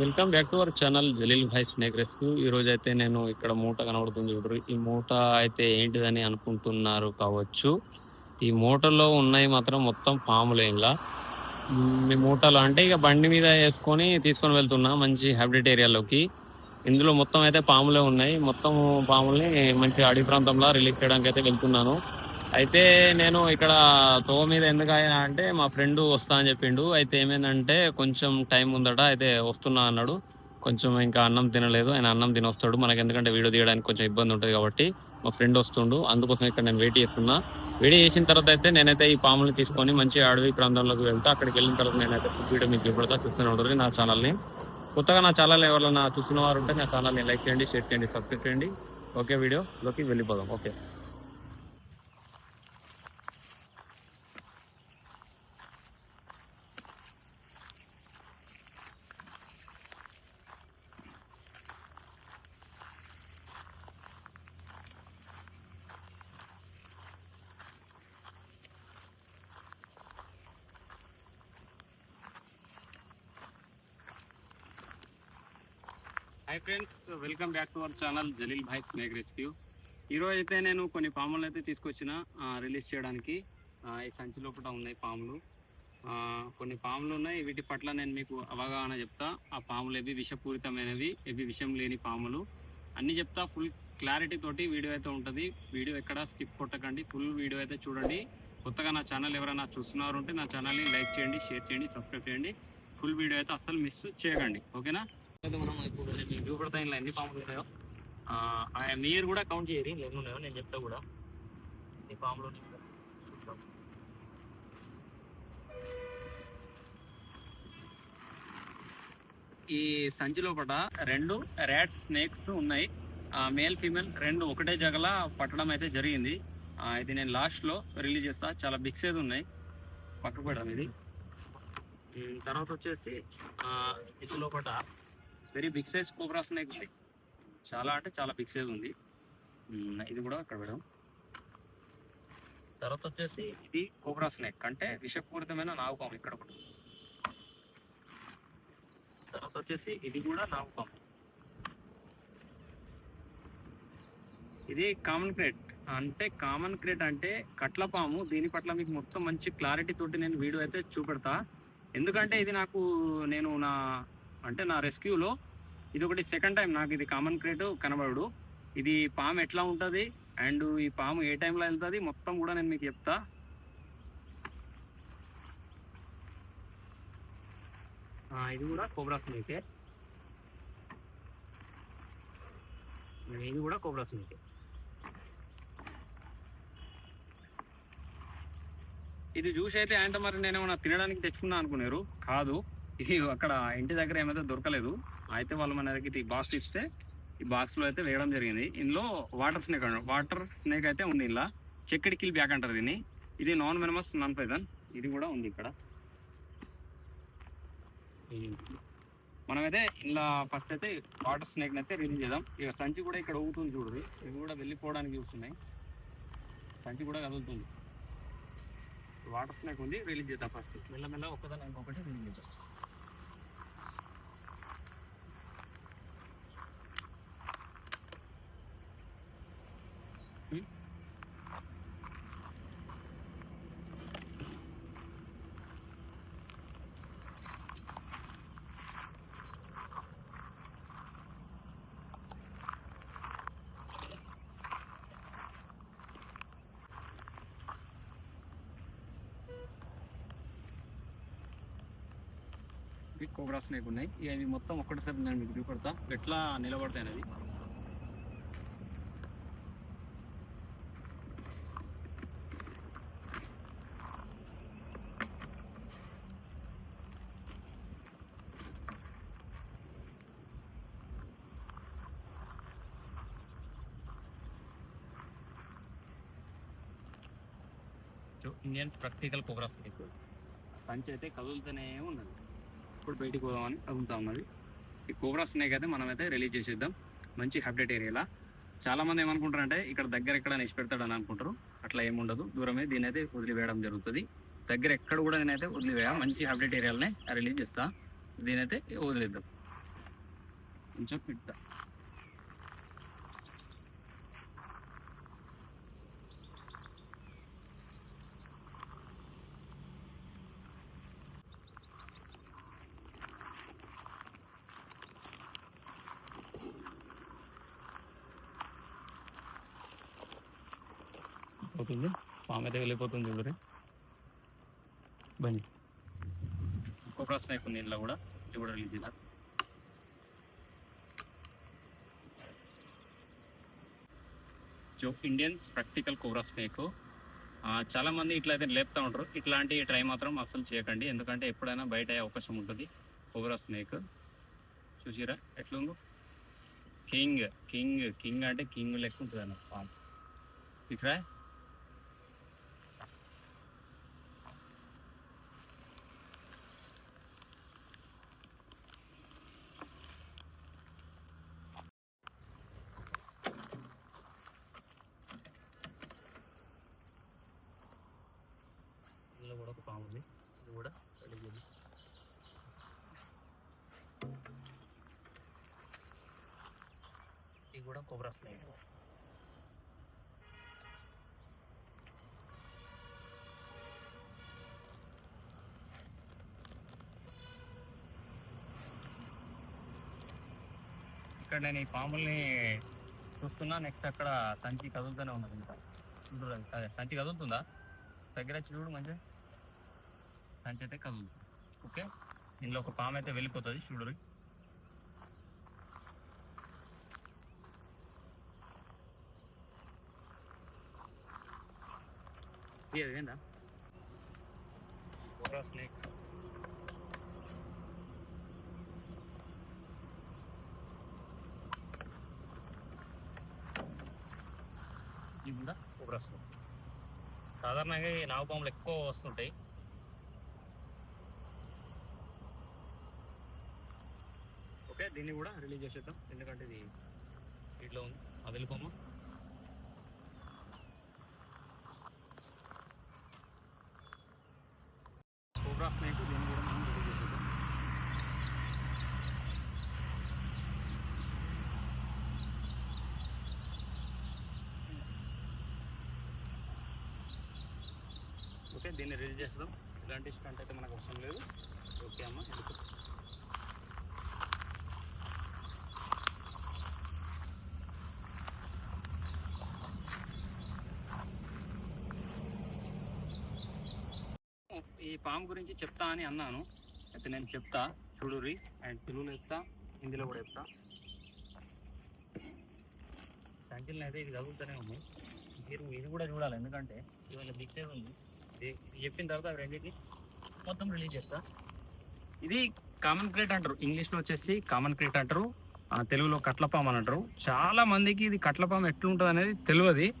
Welcome back to our channel Jaleel Bhai snake rescue. ఈరోజు అయితే నేను ఇక్కడ మూట కనబడుతుంది చూడరు ఈ మూట అయితే ఏంటిదని అనుకుంటున్నారు కావచ్చు. ఈ మూటలో ఉన్నాయి మాత్రం మొత్తం పాములేంలా మీ మూటలో అంటే ఇక బండి మీద వేసుకొని తీసుకొని వెళ్తున్నా మంచి హ్యాబిటెట్ ఏరియాలోకి. ఇందులో మొత్తం అయితే పాములే ఉన్నాయి. మొత్తం పాముల్ని మంచి అడవి ప్రాంతంలో రిలీజ్ చేయడానికి అయితే వెళ్తున్నాను. అయితే నేను ఇక్కడ తో మీద ఎందుకు అయినా అంటే మా ఫ్రెండ్ వస్తా అని చెప్పిండు. అయితే ఏమైందంటే కొంచెం టైం ఉందట అయితే వస్తున్నా అన్నాడు. కొంచెం ఇంకా అన్నం తినలేదు ఆయన అన్నం తిని వస్తాడు మనకి ఎందుకంటే వీడియో తీయడానికి కొంచెం ఇబ్బంది ఉంటుంది కాబట్టి మా ఫ్రెండ్ వస్తుండు. అందుకోసం ఇక్కడ నేను వెయిట్ చేస్తున్నా. వెయిట్ చేసిన తర్వాత అయితే నేనైతే ఈ పాములు తీసుకొని మంచి అడవి ప్రాంతంలోకి వెళ్తా. అక్కడికి వెళ్ళిన తర్వాత నేనైతే వీడియో మీకు ఇప్పుడుతా చూస్తూనే ఉంటుంది నా ఛానల్ని. కొత్తగా నా ఛానల్ ఎవరైనా చూస్తున్న వారు ఉంటే నా ఛానల్ని లైక్ చేయండి షేర్ చేయండి సబ్స్క్రైబ్ చేయండి. ఓకే వీడియోలోకి వెళ్ళిపోదాం. Okay. Hi friends welcome back to our channel Jaleel Bhai snake rescue ఈరోజు అయితే నేను కొన్ని పాములు అయితే తీసుకొచ్చిన రిలీజ్ చేయడానికి. ఈ సంచి లోపల ఉన్నాయి పాములు. కొన్ని పాములు ఉన్నాయి. వీటి పట్ల నేను మీకు అవగాహన చెప్తా. ఆ పాములు ఎవి విషపూరితమైనవి ఎవి విషం లేని పాములు. అన్నీ చెప్తా ఫుల్ క్లారిటీ తోటి వీడియో అయితే ఉంటుంది. వీడియో ఎక్కడ స్కిప్ కొట్టకండి. ఫుల్ వీడియో అయితే చూడండి. కొత్తగా నా ఛానల్ ఎవరైనా చూస్తున్నారు ఉంటే నా ఛానల్ని లైక్ చేయండి షేర్ చేయండి సబ్స్క్రైబ్ చేయండి. ఫుల్ వీడియో అయితే అస్సలు మిస్ చేయకండి. ఓకేనా అయితే మనం ఇప్పుడు నేను చూపెడతా ఇంట్లో ఎన్ని పాములు ఉన్నాయో. ఆయన ఆ మీరు కూడా కౌంట్ చేయరు ఎన్ని ఉన్నాయో నేను చెప్తా కూడా. ఎన్ని పాములు ఉన్నాయో చూద్దాం. ఈ సంచి లోపల రెండు ర్యాట్ స్నేక్స్ ఉన్నాయి. మేల్ ఫీమేల్ రెండు ఒకటే జగల పట్టడం అయితే జరిగింది. ఇది నేను లాస్ట్లో రిలీజ్ చేస్తా. చాలా బిగ్ సైజ్ ఉన్నాయి. పక్కకు పెడదాం ఇది. తర్వాత వచ్చేసి ఇది లోపల very big size cobra snake ఉంది. చాలా అంటే చాలా బిగ్ సైజ్ ఉంది. ఇది కూడా అక్కడ పెడదాం. తర్వాత వచ్చేసి ఇది కోబ్రా స్నేక్ అంటే విషపూరితమైన నాగుపాము ఇక్కడ ఒకటి. తర్వాత వచ్చేసి ఇది కూడా నాగుపాము ఇది కామన్ క్రేట్ అంటే కామన్ క్రేట్ అంటే కట్ల పాము. దీని పట్ల మీకు మొత్తం మంచి క్లారిటీ తోటి నేను వీడియో అయితే చూపెడతా. ఎందుకంటే ఇది నాకు నేను నా అంటే నా రెస్క్యూలో ఇది ఒకటి సెకండ్ టైం నాకు ఇది కామన్ క్రేట్ కనబడు ఇది పాము ఎట్లా ఉంటుంది? అండ్ ఈ పాము ఏ టైంలో వెళ్తుంది? మొత్తం కూడా నేను మీకు చెప్తా. ఇది కూడా కోబ్రా స్నేకే ఇది కూడా కోబ్రా స్నేకే ఇది చూసి అయితే అంటే మరి నేను ఏమైనా తినడానికి తెచ్చుకున్నా అనుకున్నారు కాదు. అక్కడ ఇంటి దగ్గర ఏమైతే దొరకలేదు అయితే వాళ్ళు మన దగ్గర ఈ బాక్స్ ఇస్తే ఈ బాక్స్లో అయితే వేయడం జరిగింది. ఇందులో వాటర్ స్నేక్ వాటర్ స్నేక్ అయితే ఉంది ఇలా చెక్కడి కిల్ బ్యాక్ అంటారు దీన్ని. ఇది నాన్ వెనమస్ నాన్ పైదన్ ఇది కూడా ఉంది ఇక్కడ. మనమైతే ఇలా ఫస్ట్ అయితే వాటర్ స్నేక్ని అయితే రిలీజ్ చేద్దాం. ఇక సంచి కూడా ఇక్కడ ఊగుతుంది చూడదు ఇవి కూడా వెళ్ళిపోవడానికి చూస్తున్నాయి సంచి కూడా కదులుతుంది. వాటర్ స్నేక్ ఉంది రిలీజ్ చేద్దాం ఫస్ట్ మెల్లమెల్ల ఒకదాని ఇంకొకటి రిలీజ్ చేద్దాం. కోబ్రా స్నేక్ ఉన్నాయి. ఇవి మొత్తం ఒక్కటిసారి నేను మీకు చూపెడతా. ఎట్లా నిలబడతాయి అనేది. ఇండియన్స్ ప్రాక్టికల్ కోబ్రా స్నేక్ సంచి అయితే కదులుతూనే ఉన్నది అప్పుడు బయటికి పోదామని కదులుతా ఉన్నది. ఈ కోబ్రాస్ స్నేక్ అయితే మనం అయితే రిలీజ్ చేసేద్దాం. మంచి హ్యాబిటేట్ ఏరియాలా. చాలా మంది ఏమనుకుంటారంటే ఇక్కడ దగ్గర ఎక్కడ నిలిచి పెడతాడని అనుకుంటారు. అట్లా ఏముండదు దూరమే దీని అయితే వదిలివేయడం జరుగుతుంది. దగ్గర ఎక్కడ కూడా నేనైతే వదిలివేయ. మంచి హ్యాబిటేట్ ఏరియాలనే రిలీజ్ చేస్తా. దీనైతే వదిలేద్దాం. కొంచెం పెడతా వెళ్ళిపోతుంది. పాము అయితే వెళ్ళిపోతుంది చూడరి బండి. ఇంకో ప్రశ్న కొన్ని ఇంట్లో కూడా ఇది కూడా రిలీజ్ జో ఇండియన్స్ ప్రాక్టికల్ కోబ్రా స్నేక్ చాలామంది ఇట్లా అయితే లేపుతా ఉంటారు. ఇట్లాంటి ట్రై మాత్రం అసలు చేయకండి. ఎందుకంటే ఎప్పుడైనా బయట అయ్యే అవకాశం ఉంటుంది కోబ్రా స్నేక్ చూసిరా ఎట్లుందో? కింగ్ కింగ్ కింగ్ అంటే కింగ్ లెక్క ఉంటుంది అన్న పాము. ఇక్కడ ఇందులో కూడా ఒక పాము ఉంది. ఇది కూడా కలిగింది. ఇది కూడా కొబ్బరి స్నేహం ఇక్కడ నేను ఈ పాముల్ని చూస్తున్నా. నెక్స్ట్ అక్కడ సంచి కదులుతూనే ఉన్నది ఇంకా. చూడు అదే. సంచి కదులుతుందా? దగ్గర చూడు మంచిగా. సంచి అయితే కదులుతుంది ఓకే? దీనిలో ఒక పాము అయితే వెళ్ళిపోతుంది చూడు. ఏందా? స్నేక్ ఇది స్నేక్ సాధారణంగా ఈ నాగపాములు ఎక్కువ వస్తుంటాయి ఓకే దీన్ని కూడా రిలీజ్ చేసేద్దాం. ఎందుకంటే ఇది స్పీడ్లో ఉంది. అది వెళ్ళిపోమా? కోబ్రా స్నేక్ దీన్ని కూడా మనం రిలీజ్ చేసేద్దాం. ఓకే దీన్ని రిలీజ్ చేద్దాం ఇలాంటి స్టంట్ అయితే మనకు అవసరం లేదు. ఓకే అమ్మ ఈ పాము గురించి చెప్తా అని అన్నాను. అయితే నేను చెప్తా చూడురి అండ్ తెలుగులో చెప్తా హిందీలో కూడా చెప్తా. సంఖ్యలు అయితే ఇది చదువుతూనే ఉంది. మీరు ఇది కూడా చూడాలి ఎందుకంటే ఇవాళ బిగ్ ఉంది. ఇది చెప్పిన తర్వాత అవి మొత్తం రిలీజ్ చేస్తా. ఇది కామన్ క్రేట్ అంటారు. ఇంగ్లీష్లో వచ్చేసి కామన్ క్రేట్ అంటారు. ఆ, తెలుగులో కట్లపాము అని అంటారు. చాలా మందికి ఇది కట్లపాము ఎట్లుంటుంది అనేది తెలియదు.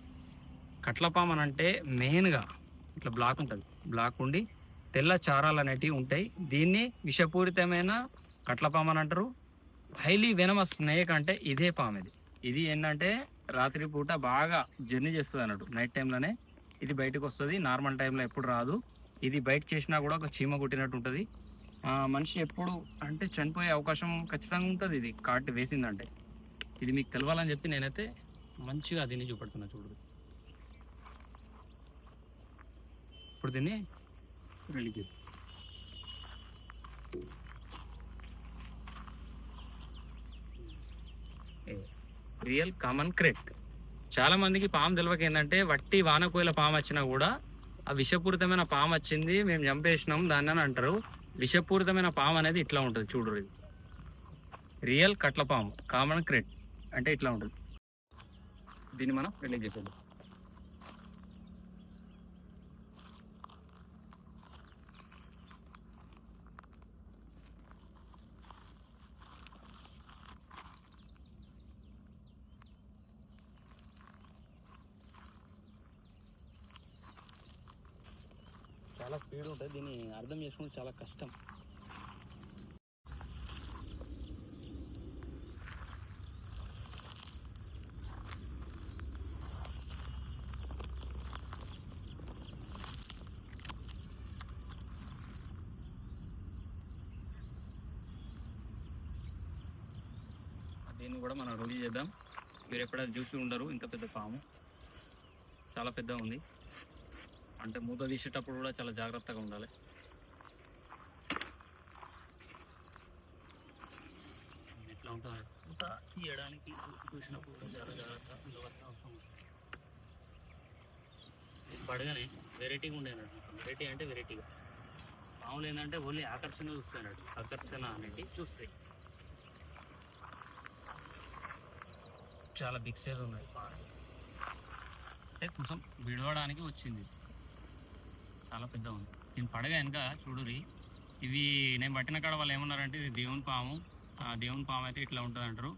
కట్లపాము అని అంటే మెయిన్గా ఇట్లా బ్లాక్ ఉంటుంది. బ్లాక్ ఉండి తెల్ల చారాలు అనేటివి ఉంటాయి. దీన్ని విషపూరితమైన కట్లపామని అని అంటారు. హైలీ వెనమ స్నేక్ అంటే ఇదే పాము ఇది. ఇది ఏంటంటే రాత్రి పూట బాగా జర్నీ చేస్తుంది అన్నట్టు. నైట్ టైంలోనే ఇది బయటకు వస్తుంది. నార్మల్ టైంలో ఎప్పుడు రాదు. ఇది బయట చేసినా కూడా ఒక చీమ కుట్టినట్టు ఉంటుంది. మనిషి ఎప్పుడు అంటే చనిపోయే అవకాశం ఖచ్చితంగా ఉంటుంది ఇది. కాటు వేసిందంటే. ఇది మీకు తెలవాలని చెప్పి నేనైతే మంచిగా దీన్ని చూపెడుతున్నా చూడు. ఇప్పుడు దీన్ని రిలీజ్ రియల్ కామన్ క్రెట్ చాలా మందికి పాము తెలియక ఏంటంటే వట్టి వానకోయిల పాము వచ్చినా కూడా ఆ విషపూరితమైన పాము వచ్చింది మేము చంపేసినాం దాన్ని అని అంటారు. విషపూరితమైన పాము అనేది ఇట్లా ఉంటుంది చూడు ఇది. రియల్ కట్ల పాము కామన్ క్రెట్ అంటే ఇట్లా ఉంటుంది. దీన్ని మనం రిలీజ్ చేసేద్దాం చాలా స్పీడ్ ఉంటుంది. దీన్ని అర్థం చేసుకోవడం చాలా కష్టం. దీన్ని కూడా మనం రిలీజ్ చేద్దాం. మీరు ఎప్పుడైనా చూసి ఉండరు. ఇంత పెద్ద పాము చాలా పెద్ద ఉంది. అంటే మూత తీసేటప్పుడు కూడా చాలా జాగ్రత్తగా ఉండాలి. ఎట్లా ఉంటుంది మూత తీయడానికి చూసినప్పుడు కూడా చాలా జాగ్రత్త నిలబడతా అవసరం ఉంటుంది. పడగానే వెరైటీగా ఉండే వెరైటీ అంటే వెరైటీగా. మామూలు ఏంటంటే ఓన్లీ ఆకర్షణ చూస్తాడు ఆకర్షణ అనేది చూస్తాయి. చాలా బిగ్ సైజ్ ఉన్నాయి అంటే కొంచెం విడవడానికి వచ్చింది. చాలా పెద్ద ఉంది నేను పడగ వెనక చూడురి ఇవి నేను పట్టిన కాడ వాళ్ళు ఏమన్నారంటే ఇది దేవుని పాము. ఆ దేవుని పాము అయితే ఇట్లా ఉంటుంది అంటారు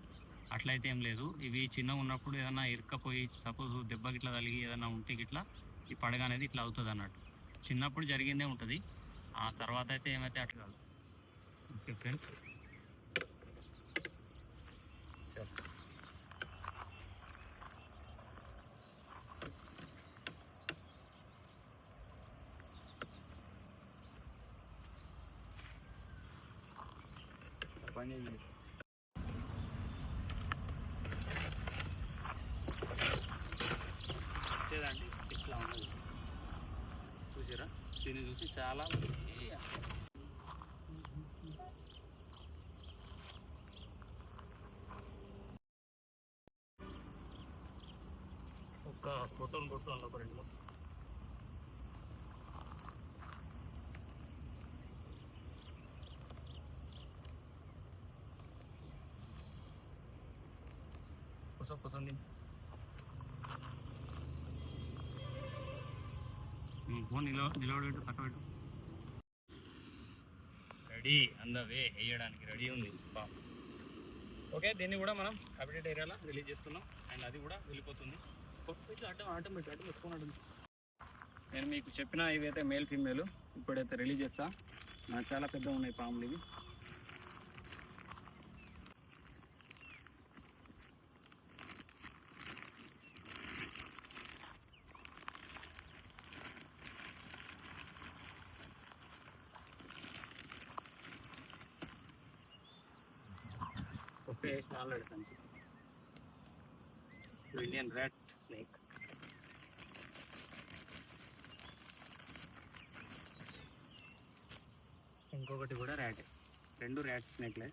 అట్లయితే ఏం లేదు. ఇవి చిన్నగా ఉన్నప్పుడు ఏదైనా ఇరుక్కపోయి సపోజ్ దెబ్బ గిట్లా తగిలి ఏదైనా ఉంటే గిట్లా ఈ పడగ అనేది ఇట్లా అవుతుంది అన్నట్టు. చిన్నప్పుడు జరిగిందే ఉంటుంది. ఆ తర్వాత అయితే ఏమైతే అట్లా కాదు. ఓకే ఫ్రెండ్స్ పని వచ్చేదండి ఇట్లా ఉన్నది. చూసారా దీన్ని చూసి చాలా మంది ఒక్క ఫోటోలు కొట్టు అందులో ఒక రెండు కూసో తిని. ఉమ్, ఫోన్ నిలవ నిలబడబెట్టు పక్క పెట్టు రెడీ అందవే వేయడానికి రెడీ ఉంది. ఓకే దీన్ని కూడా మనం హ్యాబిటేట్ ఏరియాలో రిలీజ్ చేస్తున్నాం. అండ్ అది కూడా వెళ్ళిపోతుంది. ఇట్లా అడ్డం అడ్డం పెట్టు అడ్డం నేను మీకు చెప్పిన ఇవైతే మేల్ ఫీమేల్ ఇప్పుడైతే రిలీజ్ చేస్తా. చాలా పెద్ద ఉన్నాయి పాములు ఇవి. ఓకే ఆల్రెడీ సంచి ఇండియన్ ర్యాట్ స్నేక్ ఇంకొకటి కూడా ర్యాట్ రెండు ర్యాట్ స్నేక్లే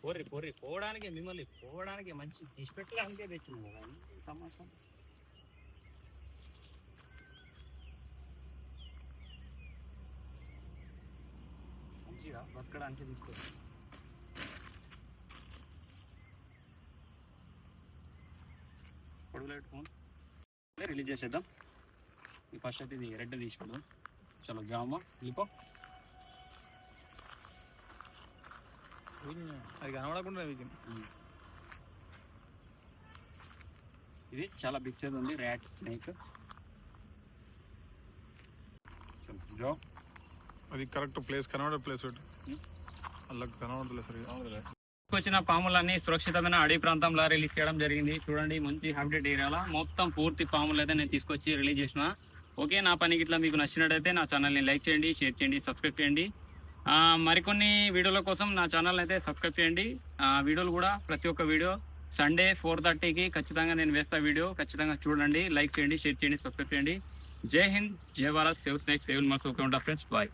పోర్రి పోర్రి పోవడానికి మిమ్మల్ని పోవడానికి మంచి ఇష్టపెట్టడానికే తెచ్చింది కదా. సమాచారం తమాషా మంచిగా బతకడానికి తీసుకోవచ్చు పొడుగులో పెట్టుకోండి రిలీజ్ చేసేద్దాం. ఈ ఫస్ట్ అయితే ఇది రెడ్ తీసుకుందాం. చలో జామ వెళ్ళిపో అది కనబడకుండా ఇది చాలా బిగ్ సైజ్ ఉంది. Rat snake. అది కరెక్ట్ ప్లేస్ కనబడే ప్లేస్ ఒకటి. వచ్చిన పాములన్నీ సురక్షితమైన అడవి ప్రాంతంలో రిలీజ్ చేయడం జరిగింది. చూడండి మంచి హ్యాబిటెట్ ఏరియాలో మొత్తం పూర్తి పాములు అయితే నేను తీసుకొచ్చి రిలీజ్ చేసిన. ఓకే నా పనికి ఇట్లా మీకు నచ్చినట్టయితే నా ఛానల్ని లైక్ చేయండి షేర్ చేయండి సబ్స్క్రైబ్ చేయండి. మరికొన్ని వీడియోల కోసం నా ఛానల్ అయితే సబ్స్క్రైబ్ చేయండి. వీడియోలు కూడా ప్రతి ఒక్క వీడియో సండే ఫోర్ థర్టీకి ఖచ్చితంగా నేను వేస్తా వీడియో. ఖచ్చితంగా చూడండి లైక్ చేయండి షేర్ చేయండి సబ్స్క్రైబ్ చేయండి. జై హింద్ జై భారత్ సేవ్ స్నేక్ సేవ్ మల్స్ ఓకే ఉంటా ఫ్రెండ్స్ బాయ్